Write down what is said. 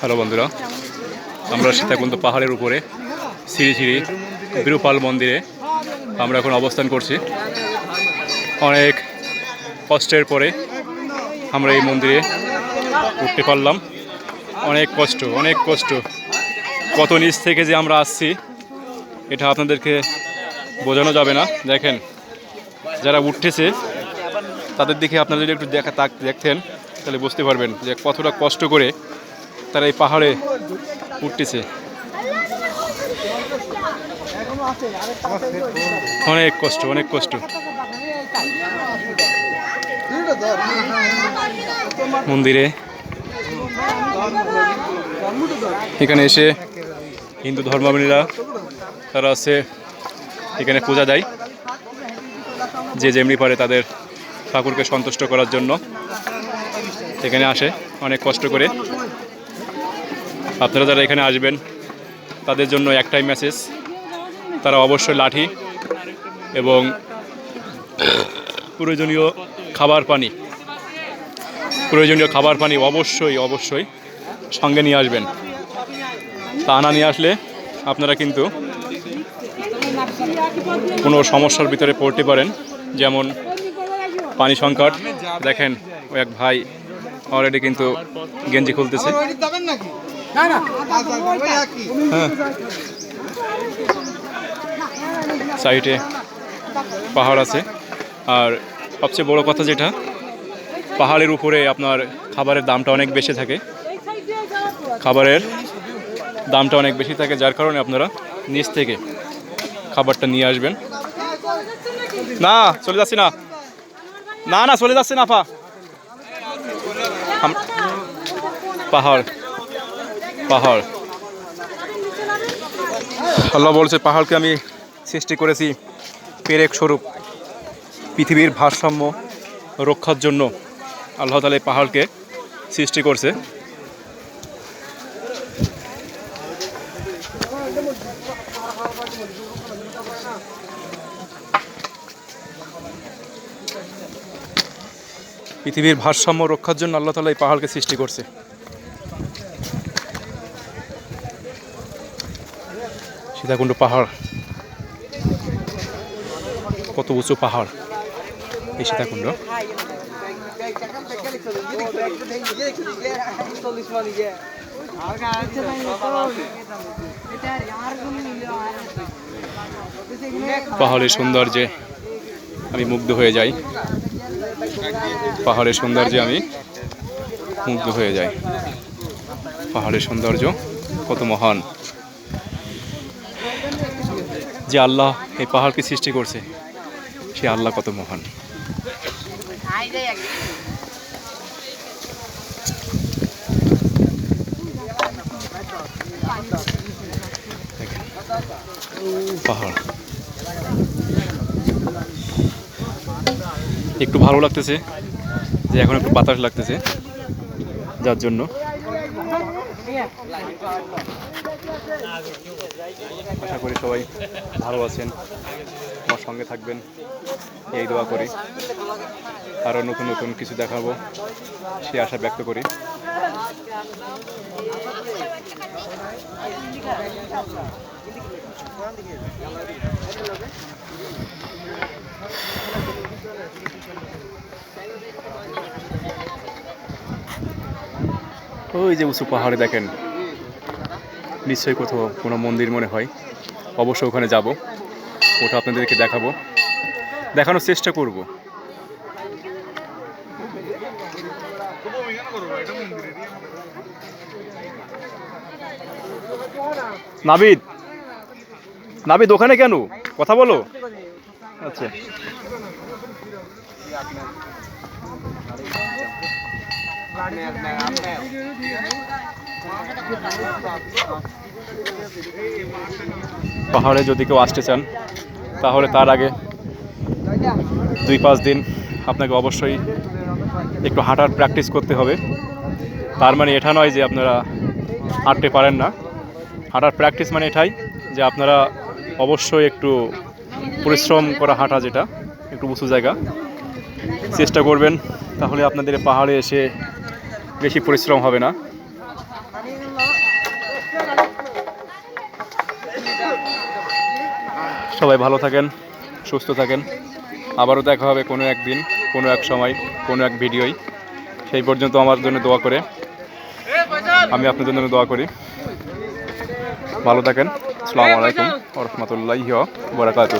Hello বন্ধুরা, আমরা সীতাকুণ্ড পাহাড়ের উপরে শ্রী শ্রী বিরূপাল মন্দিরে আমরা এখন অবস্থান করছি। অনেক কষ্টের পরে আমরা এই মন্দিরে উঠতে পারলাম। অনেক কষ্ট অনেক কষ্ট। কত নিচ থেকে যে আমরা আসছি, এটা আপনাদেরকে বোঝানো যাবে না। দেখেন, যারা উঠতেছে, তাদের দিকে আপনারা যদি একটু দেখা তাক দেখতেন, তাহলে বুঝতে পারবেন যে কতটা কষ্ট করে তারা এই পাহাড়ে উঠতেছে। অনেক কষ্ট অনেক কষ্ট। মন্দিরে। এখানে এসে হিন্দু ধর্মাবলীরা তারা আছে, এখানে পূজা দেয়। যে যেমনি পারে তাদের ঠাকুরকে সন্তুষ্ট করার জন্য এখানে আসে, অনেক কষ্ট করে। আপনারা যারা এখানে আসবেন, তাদের জন্য একটাই মেসেজ তারা অবশ্যই লাঠি এবং প্রয়োজনীয় খাবার পানি, প্রয়োজনীয় খাবার পানি অবশ্যই অবশ্যই সঙ্গে নিয়ে আসবেন। তা না নিয়ে আসলে আপনারা কিন্তু কোনো সমস্যার ভিতরে পড়তে পারেন, যেমন পানি সংকট। দেখেন এক ভাই অলরেডি কিন্তু গেঞ্জি খুলতেছে। হ্যাঁ। সাইডে পাহাড় আছে। আর সবচেয়ে বড় কথা যেটা পাহাড়ের উপরে আপনার খাবারের দামটা অনেক বেশি থাকে। খাবারের দামটা অনেক বেশি থাকে যার কারণে আপনারা নিচ থেকে খাবারটা নিয়ে আসবেন। না চলে যাচ্ছি না। না না চলে যাচ্ছে না পা পাহাড়। পাহাড়। আল্লাহ বলছে, পাহাড়কে আমি সৃষ্টি করেছি পেরেক স্বরূপ, পৃথিবীর ভারসাম্য রক্ষার জন্য। আল্লাহ তালা পাহাড়কে সৃষ্টি করছে। পৃথিবীর ভারসাম্য রক্ষার জন্য আল্লাহ তালা এই পাহাড়কে সৃষ্টি করছে। সীতাকুণ্ড পাহাড় কত উঁচু পাহাড় এই সীতাকুণ্ড। পাহাড়ের সৌন্দর্যে আমি মুগ্ধ হয়ে যাই। পাহাড়ের সৌন্দর্যে আমি মুগ্ধ হয়ে যাই। পাহাড়ের সৌন্দর্য কত মহান। যে আল্লাহ এই পাহাড়কে সৃষ্টি করছে, সে আল্লাহ কত মহান। পাহাড়। একটু ভালো লাগতেছে, যে এখন একটু বাতাস লাগতেছে, যার জন্য। আশা করি সবাই ভালো আছেন। আমার সঙ্গে থাকবেন। এই দোয়া করি। আরও নতুন নতুন কিছু দেখাবো সে আশা ব্যক্ত করি। ওই যে উঁচু পাহাড়ে দেখেন। নিশ্চয়ই কোথাও কোনো মন্দির মনে হয়। অবশ্য ওখানে যাব। ওটা আপনাদেরকে দেখাবো। দেখানোর চেষ্টা করব। নাবিদ! নাবিদ, ওখানে কেন? কথা বলো। আচ্ছা। পাহাড়ে যদি কেউ আসতে চান তাহলে তার আগে দুই পাঁচ দিন আপনাকে অবশ্যই একটু হাঁটার প্র্যাকটিস করতে হবে। তার মানে এটা নয় যে আপনারা হাঁটতে পারেন না। হাঁটার প্র্যাকটিস মানে এটাই যে আপনারা অবশ্যই একটু পরিশ্রম করা হাঁটা যেটা একটু উঁচু জায়গা। চেষ্টা করবেন তাহলে আপনাদের পাহাড়ে এসে বেশি পরিশ্রম হবে না। সবাই ভালো থাকেন, সুস্থ থাকেন। আবারও দেখা হবে কোনো একদিন কোনো এক সময়, কোনো এক ভিডিওই। সেই পর্যন্ত আমার জন্য দোয়া করে। আমি আপনাদের জন্য দোয়া করি। ভালো থাকেন। আসসালামু আলাইকুম রহমতুল্লাহ বরাকাত